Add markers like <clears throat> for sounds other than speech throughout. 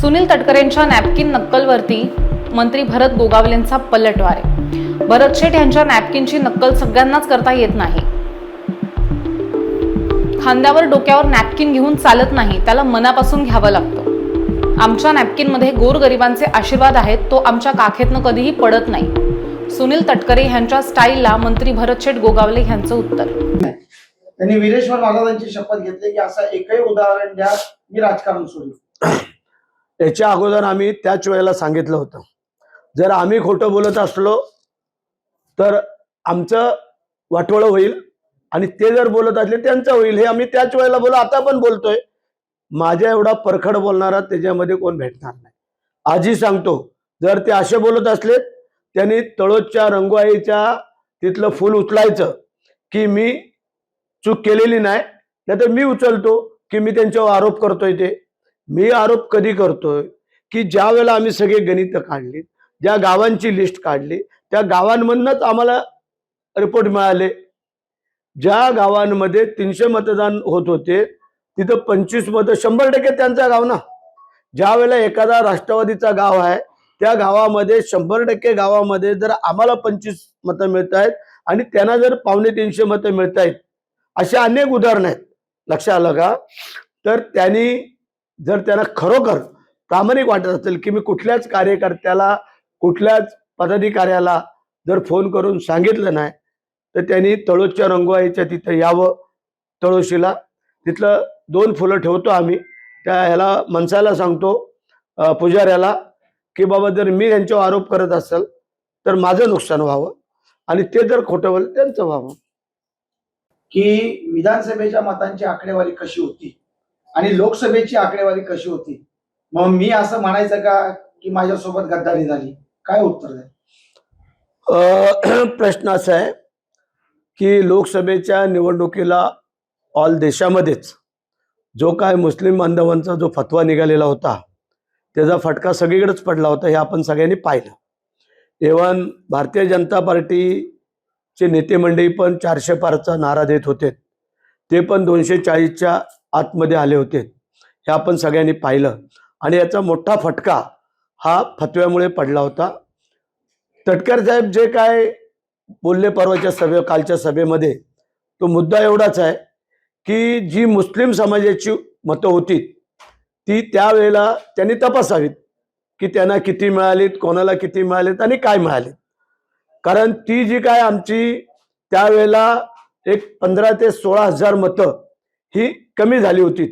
Sunil तटकरेंच्या napkin नक्कलवरती मंत्री भरत गोगावलेंचा पलटवार आहे. भरत शेठ यांच्या नॅपकिनची नक्कल सगळ्यांनाच करता येत नाही. खांद्यावर डोक्यावर नॅपकिन घेऊन चालत नाही त्याला मनापासून घ्यावं लागतं. आमच्या नॅपकिनमध्ये गोरगरिबांचे आशीर्वाद आहेत तो आमच्या काखेतनं कधीही पडत नाही. सुनील तटकरे यांच्या स्टाईलला मंत्री भरत शेठ गोगावले यांचं उत्तर. त्यांनी वीरेश्वर महाराजांची शपथ घेतली की असं एकही उदाहरण द्या मी राजकारण सोडलं. याच्या अगोदर आम्ही त्याच वेळेला सांगितलं होतं. जर आम्ही खोटं बोलत असलो तर आमचं वाटोळं होईल आणि ते जर बोलत असले त्यांचं होईल. हे आम्ही त्याच वेळेला बोलू आता पण बोलतोय. माझ्या एवढा परखड बोलणारा त्याच्यामध्ये कोण भेटणार नाही. आजही सांगतो जर ते असे बोलत असले त्यांनी तळोजच्या रंगवाईच्या तिथलं फूल उचलायचं की मी चूक केलेली नाही नाहीतर मी उचलतो की मी त्यांच्यावर आरोप करतोय ते. मी आरोप कधी करतोय की ज्या वेळेला आम्ही सगळे गणित काढली ज्या गावांची लिस्ट काढली त्या गावांमधनच आम्हाला रिपोर्ट मिळाले. ज्या गावांमध्ये तीनशे मतदान होत होते तिथं पंचवीस मतं शंभर टक्के त्यांचा गाव ना. ज्या वेळेला एखादा राष्ट्रवादीचा गाव आहे त्या गावामध्ये शंभर टक्के गावामध्ये जर आम्हाला पंचवीस मतं मिळत आहेत आणि त्यांना जर पावणे तीनशे मतं मिळत आहेत असे अनेक उदाहरणं आहेत. लक्षात आलं का? तर त्यांनी जर त्यांना खरोखर प्रामाणिक वाटत असेल की मी कुठल्याच कार्यकर्त्याला कुठल्याच पदाधिकाऱ्याला जर फोन करून सांगितलं नाही तर त्यांनी तळोजच्या रंगवाईच्या तिथं यावं तळोशीला. तिथलं दोन फुलं ठेवतो आम्ही. त्या ह्याला मनसाला सांगतो पुजाऱ्याला की बाबा जर मी यांच्यावर आरोप करत असेल तर माझं नुकसान व्हावं आणि ते जर खोटं त्यांचं व्हावं. की विधानसभेच्या मतांची आकडेवारी कशी होती? आणि लोकसभेची आकडेवारी कशी होती? मग मी असं म्हणायचं का की माझ्यासोबत गद्दारी झाली? काय उत्तर आहे <clears throat> प्रश्न असा आहे की लोकसभेच्या निवडणुकीला ऑल देशामध्येच जो काय मुस्लिम बांधवांचा जो फतवा निघालेला होता त्याचा फटका सगळीकडेच पडला होता हे आपण सगळ्यांनी पाहिलं. इव्हन भारतीय जनता पार्टीचे नेते मंडळी पण चारशे पारचा नारा देत होते. ते पण दोनशे चाळीसच्या आतमध्ये आले होते. हे आपण सगळ्यांनी पाहिलं. आणि याचा मोठा फटका हा फतव्यामुळे पडला होता. तटकर साहेब जे काय बोलले परवाच्या सभे कालच्या सभेमध्ये तो मुद्दा एवढाच आहे की जी मुस्लिम समाजाची मतं होती ती त्यावेळेला त्यांनी तपासावीत की त्यांना किती मिळालीत कोणाला किती मिळालीत आणि काय मिळाले कारण ती जी काय आमची त्यावेळेला एक पंधरा ते सोळा हजार मतं ही कमी झाली होती.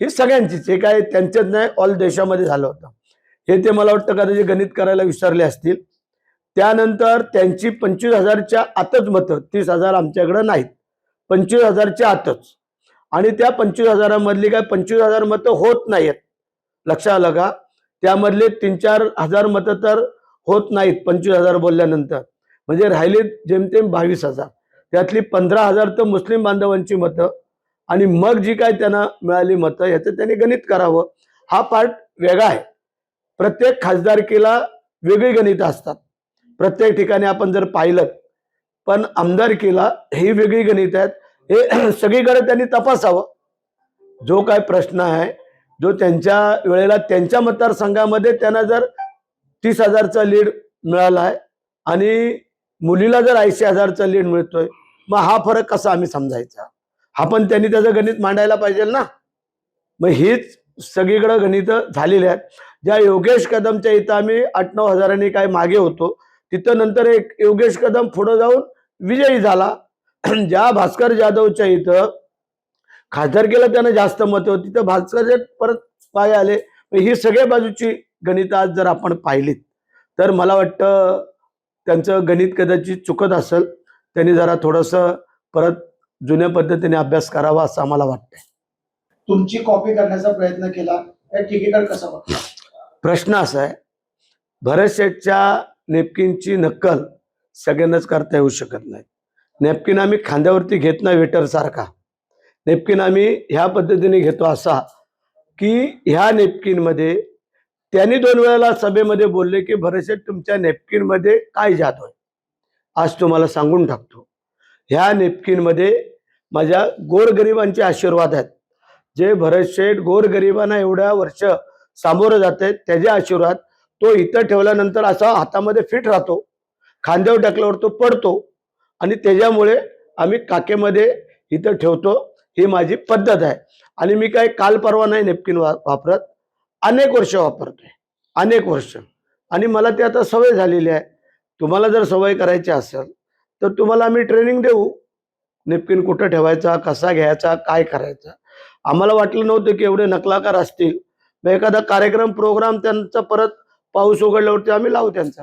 ही सगळ्यांचीच. हे काय त्यांच्याच नाही ऑल देशामध्ये झालं होतं. हे ते मला वाटतं कदाचित गणित करायला विसरले असतील. त्यानंतर त्यांची पंचवीस हजारच्या आतच मतं तीस हजार आमच्याकडं नाहीत. पंचवीस हजारच्या आतच. आणि त्या पंचवीस हजारामधली काय पंचवीस हजार मतं होत नाहीत लक्षात आलं का? त्यामधले तीन चार हजार मतं तर होत नाहीत पंचवीस हजार बोलल्यानंतर. म्हणजे राहिले जेमतेम बावीस हजार. त्यातली पंधरा हजार तर मुस्लिम बांधवांची मतं आणि मग जी काय त्यांना मिळाली मतं ह्याचं त्यांनी गणित करावं. हा पार्ट वेगळा आहे. प्रत्येक खासदारकीला वेगळी गणितं असतात. प्रत्येक ठिकाणी आपण जर पाहिलं पण आमदारकीला ही वेगळी गणित आहेत. हे <clears throat> सगळीकडे त्यांनी तपासावं. जो काय प्रश्न आहे जो त्यांच्या वेळेला त्यांच्या मतदारसंघामध्ये त्यांना जर तीस हजारचा लीड मिळाला आहे आणि मुलीला जर ऐंशी हजारचा लीड मिळतोय मग हा फरक कसा आम्ही समजायचा? हा पण त्यांनी त्याचं गणित मांडायला पाहिजे ना? मग हीच सगळीकडं गणित झालेली आहेत. ज्या योगेश कदमच्या इथं आम्ही आठ नऊ हजारांनी काय मागे होतो तिथं नंतर एक योगेश कदम पुढं जाऊन विजयी झाला. <clears throat> ज्या भास्कर जाधवच्या इथं खासदारकीला त्यानं जास्त मत होती. तिथं भास्कर परत पाय आले. मग ही सगळ्या बाजूची गणित आज जर आपण पाहिलीत तर मला वाटतं त्यांचं गणित कदाचित चुकत असेल त्यांनी जरा थोडंसं परत जुन्या पद्धतीने अभ्यास करावा असं आम्हाला वाटतंय. तुमची कॉपी करण्याचा प्रयत्न केला त्या कसं बघता? प्रश्न असा आहे भरत शेठच्या नेपकिनची नक्कल सगळ्यांनाच करता येऊ शकत नाही. नेपकिन आम्ही खांद्यावरती घेत नाही वेटर सारखा नेपकिन आम्ही ह्या पद्धतीने घेतो असा की ह्या नेपकिनमध्ये त्यांनी दोन वेळेला सभेमध्ये बोलले की भरत तुमच्या नेपकिनमध्ये काय जात आहे आज तुम्हाला सांगून टाकतो. ह्या नेपकिनमध्ये माझ्या गोरगरिबांचे आशीर्वाद आहेत. जे भरत शेठ गोरगरिबांना एवढ्या वर्ष सामोरं जाते त्याचे आशीर्वाद तो इथं ठेवल्यानंतर असा हातामध्ये फिट राहतो. खांद्यावर टाकल्यावर तो पडतो. आणि त्याच्यामुळे आम्ही काकेमध्ये इथं ठेवतो. ही माझी पद्धत आहे. आणि मी काय काल परवा नाही नेपकिन वा वापरत. अनेक वर्ष वापरतोय. अनेक वर्ष. आणि मला ते आता सवय झालेली आहे. तुम्हाला जर सवय करायची असेल तर तुम्हाला आम्ही ट्रेनिंग देऊ. नेपकिन कुठं ठेवायचा कसा घ्यायचा काय करायचा? आम्हाला वाटलं नव्हतं की एवढे नकलाकार असतील. मग एखादा कार्यक्रम प्रोग्राम त्यांचा परत पाऊस उघडल्यावरती आम्ही लावू त्यांचा.